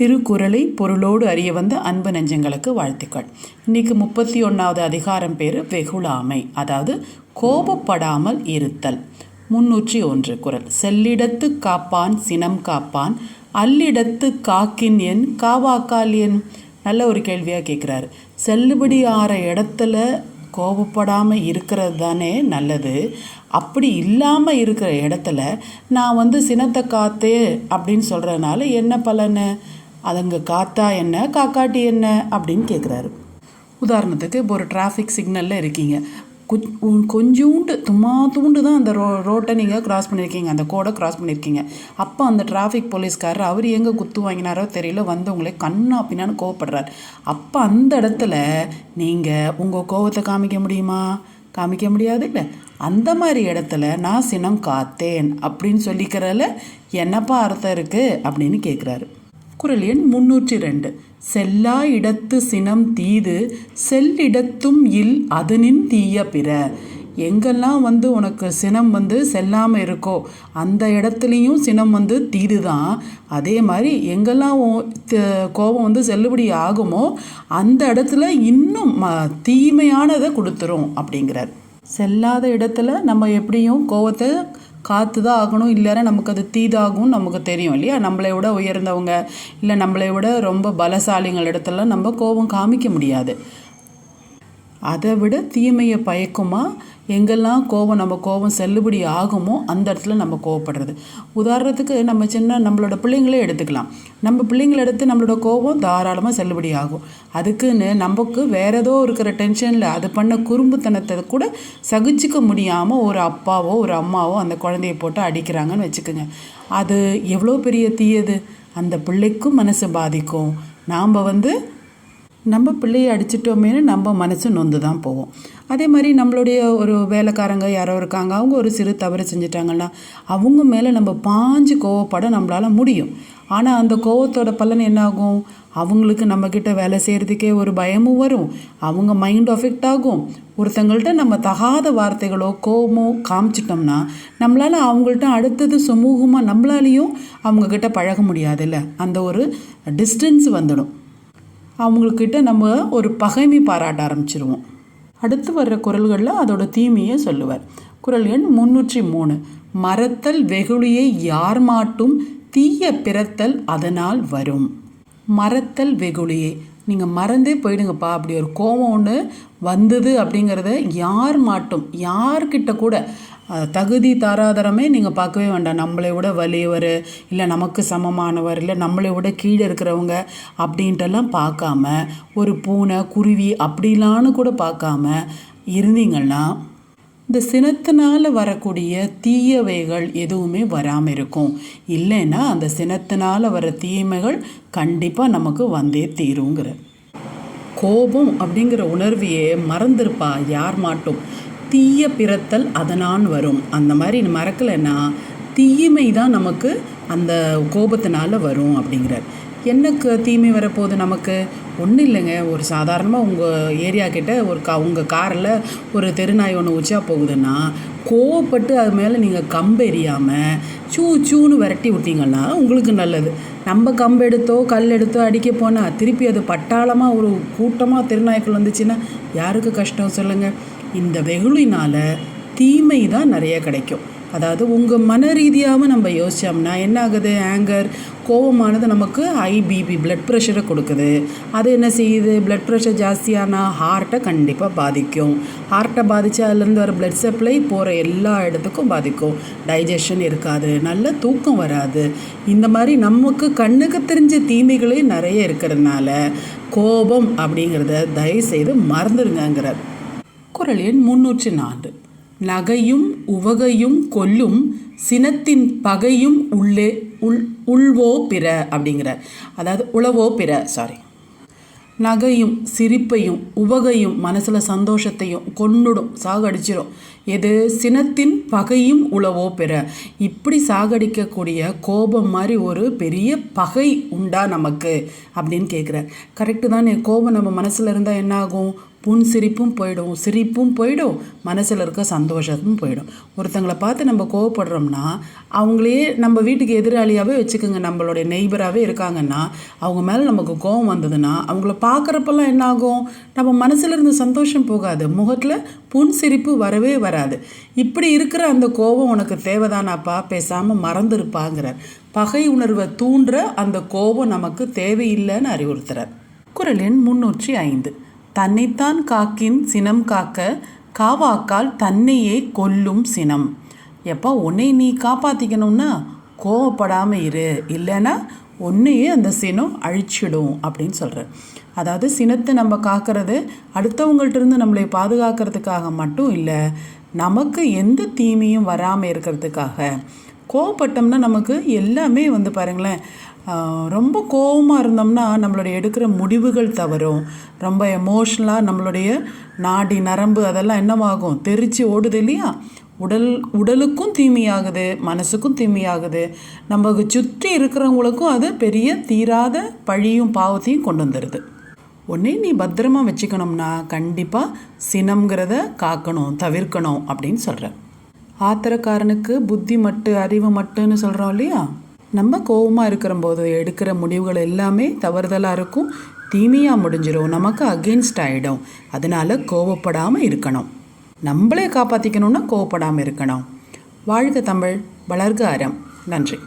திருக்குறளை பொருளோடு அறிய வந்த அன்பு நெஞ்சங்களுக்கு வாழ்த்துக்கள். இன்னைக்கு முப்பத்தி ஒன்றாவது அதிகாரம் பேர் வெகுளாமை அதாவது கோபப்படாமல் இருத்தல். முன்னூற்றி ஒன்று குறள் செல்லிடத்து காப்பான் சினம் காப்பான். அல்லிடத்து காக்கின் என் காவாக்கால் என்? நல்ல ஒரு கேள்வியாக கேட்குறாரு செல்லுபடி ஆற இடத்துல கோபப்படாமல் இருக்கிறது தானே நல்லது. அப்படி இல்லாமல் இருக்கிற இடத்துல நான் வந்து சினத்தை காத்தே அப்படின்னு சொல்கிறதுனால என்ன பலனு? அதுங்க காத்தா என்ன காக்காட்டி என்ன அப்படின்னு கேட்குறாரு உதாரணத்துக்கு இப்போ ஒரு டிராஃபிக் சிக்னலில் இருக்கீங்க. குச்- உ- கொஞ்சூண்டு தும்மா தூண்டு தான் அந்த ரோ ரோட்டை நீங்கள் கிராஸ் பண்ணியிருக்கீங்க அந்த கோடை கிராஸ் பண்ணியிருக்கீங்க அப்போ அந்த டிராஃபிக் போலீஸ்காரர் அவர் எங்கே குத்து வாங்கினாரோ தெரியல வந்து உங்களை கண்ணா பின்னான்னு கோவப்படுறார். அப்போ அந்த இடத்துல நீங்கள் உங்கள் கோவத்தை காமிக்க முடியுமா? காமிக்க முடியாது இல்லை. அந்த மாதிரி இடத்துல நான் சினம் காத்தேன் அப்படின்னு சொல்லிக்கிறதுல என்னப்பா அர்த்தம் இருக்குது அப்படின்னு கேட்குறாரு குரல் எண் முன்னூற்றி ரெண்டு செல்லா இடத்து சினம் தீது செல்லிடத்தும் இல் அதனின் தீய பிற. எங்கெல்லாம் வந்து உனக்கு சினம் வந்து செல்லாமல் இருக்கோ அந்த இடத்துலையும் சினம் வந்து தீது தான் அதே மாதிரி எங்கெல்லாம் கோபம் வந்து செல்லுபடி ஆகுமோ அந்த இடத்துல இன்னும் ம தீமையானதை கொடுத்துரும் அப்படிங்கிறார். செல்லாத இடத்துல நம்ம எப்படியும் கோவத்தை காத்து தான் ஆகணும். இல்லைன்னா நமக்கு அது தீதாகும் நமக்கு தெரியும் இல்லையா? நம்மளை விட உயர்ந்தவங்க இல்லை நம்மளை விட ரொம்ப பலசாலிங்கள் இடத்துல நம்ம கோபம் காமிக்க முடியாது. அதை விட தீமையை பயக்குமா? எங்கெல்லாம் கோபம் நம்ம கோபம் செல்லுபடி ஆகுமோ அந்த இடத்துல நம்ம கோவப்படுறது உதாரணத்துக்கு நம்ம சின்ன நம்மளோட பிள்ளைங்களே எடுத்துக்கலாம். நம்ம பிள்ளைங்களை எடுத்து நம்மளோட கோபம் தாராளமாக செல்லுபடி ஆகும். அதுக்குன்னு நமக்கு வேற ஏதோ இருக்கிற டென்ஷனில் அது பண்ண குறும்புத்தனத்தை கூட சகிச்சுக்க முடியாமல் ஒரு அப்பாவோ ஒரு அம்மாவோ அந்த குழந்தைய போட்டு அடிக்கிறாங்கன்னு வச்சுக்கோங்க. அது எவ்வளோ பெரிய தீயது? அந்த பிள்ளைக்கும் மனசு பாதிக்கும். நாம் வந்து நம்ம பிள்ளையை அடிச்சிட்டோமேனு நம்ம மனசு நொந்து தான் போவோம் அதே மாதிரி நம்மளுடைய ஒரு வேலைக்காரங்க யாரோ இருக்காங்க அவங்க ஒரு சிறு தவறு செஞ்சிட்டாங்கன்னா அவங்க மேலே நம்ம பாஞ்சு கோவப்பட நம்மளால் முடியும். ஆனால் அந்த கோவத்தோட பலன் என்னாகும்? அவங்களுக்கு நம்மக்கிட்ட வேலை செய்கிறதுக்கே ஒரு பயமும் வரும். அவங்க மைண்ட் அஃபெக்ட் ஆகும். ஒருத்தங்கள்ட்ட நம்ம தகாத வார்த்தைகளோ கோவமோ காமிச்சிட்டோம்னா நம்மளால் அவங்கள்ட்ட அடுத்தது சுமூகமாக நம்மளாலேயும் அவங்கக்கிட்ட பழக முடியாதுல்ல? அந்த ஒரு டிஸ்டன்ஸ் வந்துடும். அவங்கக்கிட்ட நம்ம ஒரு பகைமை பாராட்ட ஆரம்பிச்சிருவோம். அடுத்து வர்ற குரல்களில் அதோட தீமையை சொல்லுவார். குரல் எண் முன்னூற்றி மூணு. மறத்தல் வெகுளியை யார் மாட்டும் தீய பிறத்தல் அதனால் வரும். மறத்தல் வெகுளியை. நீங்கள் மறந்தே போயிடுங்கப்பா. அப்படி ஒரு கோபம் ஒன்று வந்தது அப்படிங்கிறத யார் மாட்டும் யார்கிட்ட கூட தகுதி தாராதரமே நீங்கள் பார்க்கவே வேண்டாம். நம்மளை விட வலியவர் இல்லை நமக்கு சமமானவர் இல்லை நம்மளை விட கீழே இருக்கிறவங்க அப்படின்ட்டெல்லாம் பார்க்காம ஒரு பூனை குருவி அப்படிலான்னு கூட பார்க்காம இருந்தீங்கன்னா இந்த சினத்தினால் வரக்கூடிய தீயவைகள் எதுவுமே வராமல் இருக்கும். இல்லைன்னா அந்த சினத்தினால் வர தீமைகள் கண்டிப்பாக நமக்கு வந்தே தீருங்கிற. கோபம் அப்படிங்கிற உணர்வையே மறந்துருப்பா யார் மாட்டும். தீய பிறத்தல் அதனான் வரும். அந்த மாதிரி மறக்கலைன்னா தீமை தான் நமக்கு அந்த கோபத்தினால வரும் அப்படிங்கிறார். என்னக்கு தீமை வரப்போகுது நமக்கு? ஒன்றும் இல்லைங்க. ஒரு சாதாரணமாக உங்கள் ஏரியா கிட்ட ஒரு கா உங்கள் காரில் ஒரு தெருநாய் ஒன்று உச்சா போகுதுன்னா கோவப்பட்டு அது மேலே நீங்கள் கம்பு எறியாமல் சூ சூன்னு விரட்டி விட்டீங்கன்னா உங்களுக்கு நல்லது. நம்ம கம்பு எடுத்தோ கல் எடுத்தோ அடிக்க போனால் திருப்பி அது பட்டாளமாக ஒரு கூட்டமாக தெருநாய்க்கள் வந்துச்சுன்னா யாருக்கு கஷ்டம் சொல்லுங்கள் இந்த வெகுளினால் தீமை தான் நிறைய கிடைக்கும். அதாவது உங்கள் மன ரீதியாகவும் நம்ம யோசிச்சோம்னா என்ன ஆகுது ஆங்கர் கோபமானது நமக்கு ஐபிபி பிளட் ப்ரெஷரை கொடுக்குது. அது என்ன செய்யுது? பிளட் ப்ரெஷர் ஜாஸ்தியானால் ஹார்ட்டை கண்டிப்பாக பாதிக்கும். ஹார்ட்டை பாதித்து அதுலேருந்து வர பிளட் சப்ளை போகிற எல்லா இடத்துக்கும் பாதிக்கும். டைஜஷன் இருக்காது. நல்ல தூக்கம் வராது. இந்த மாதிரி நமக்கு கண்ணுக்கு தெரிஞ்ச தீமைகளே நிறைய இருக்கிறதுனால கோபம் அப்படிங்கிறத தயவுசெய்து மறந்துடுங்கங்கிறார் குரல் எண் முன்னூற்றி நான்கு. நகையும் உவகையும் கொல்லும் சினத்தின் பகையும் உள்ளே உள் உள்வோ பிற அப்படிங்கிற அதாவது உளவோ பிற சாரி நகையும் சிரிப்பையும் உவகையும் மனசில் சந்தோஷத்தையும் கொண்டுடும் சாகடிச்சிடும் எது? சினத்தின் பகையும் உளவோ பெற. இப்படி சாகடிக்கக்கூடிய கோபம் மாதிரி ஒரு பெரிய பகை உண்டா நமக்கு? அப்படின்னு கேட்குறார். கரெக்டு தானே. கோபம் நம்ம மனசில் இருந்தால் என்ன ஆகும் புன் சிரிப்பும் போயிடும். சிரிப்பும் போயிடும். மனசில் இருக்க சந்தோஷமும் போயிடும். ஒருத்தங்களை பார்த்து நம்ம கோவப்படுறோம்னா அவங்களே நம்ம வீட்டுக்கு எதிராளியாகவே வச்சுக்கோங்க. நம்மளுடைய நெய்பராகவே இருக்காங்கன்னா அவங்க மேலே நமக்கு கோவம் வந்ததுன்னா அவங்கள பார்க்குறப்பெல்லாம் என்னாகும்? நம்ம மனசில் இருந்து சந்தோஷம் போகாது. முகத்தில் புன் சிரிப்பு வரவே வர வராது. இப்படி இருக்கிற அந்த கோபம் உனக்கு தேவைதானாப்பா? பேசாமல் மறந்துருப்பாங்கிறார். பகை உணர்வை தூண்டுற அந்த கோபம் நமக்கு தேவையில்லைன்னு அறிவுறுத்துறார். குரல் எண் முன்னூற்றி ஐந்து. தன்னைத்தான் காக்கின் சினம் காக்க காவாக்கால் தன்னையே கொல்லும் சினம். எப்போ உன்னை நீ காப்பாற்றிக்கணும்னா கோவப்படாமல் இரு. இல்லைன்னா ஒன்றையே அந்த சினம் அழிச்சிடும் அப்படின்னு சொல்கிறார் அதாவது சினத்தை நம்ம காக்கிறது அடுத்தவங்கள்ட்ட இருந்து நம்மளை பாதுகாக்கிறதுக்காக மட்டும் இல்லை நமக்கு எந்த தீமையும் வராமல் இருக்கிறதுக்காக. கோவப்பட்டோம்னா நமக்கு எல்லாமே வந்து பாருங்களேன் ரொம்ப கோவமாக இருந்தோம்னா நம்மளுடைய எடுக்கிற முடிவுகள் தவறும். ரொம்ப எமோஷ்னலாக நம்மளுடைய நாடி நரம்பு அதெல்லாம் என்னவாகும்? தெரித்து ஓடுது இல்லையா? உடல் உடலுக்கும் தீமையாகுது மனசுக்கும் தீமையாகுது. நமக்கு சுற்றி இருக்கிறவங்களுக்கும் அது பெரிய தீராத பழியும் பாவத்தையும் கொண்டு வந்துடுது உன்னை நீ பத்திரமா வச்சுக்கணும்னா கண்டிப்பாக சினம்ங்கிறத காக்கணும் தவிர்க்கணும் அப்படின்னு சொல்கிறேன் ஆத்திரக்காரனுக்கு புத்தி மட்டு அறிவு மட்டுன்னு சொல்கிறோம் இல்லையா? நம்ம கோவமாக இருக்கிற போது எடுக்கிற முடிவுகள் எல்லாமே தவறுதலாக இருக்கும். தீமையாக முடிஞ்சிடும் நமக்கு அகெயின்ஸ்ட் ஆகிடும் அதனால கோவப்படாமல் இருக்கணும். நம்மளே காப்பாற்றிக்கணும்னா கோவப்படாமல் இருக்கணும். வாழ்க தமிழ் வளர்க அறம். நன்றி.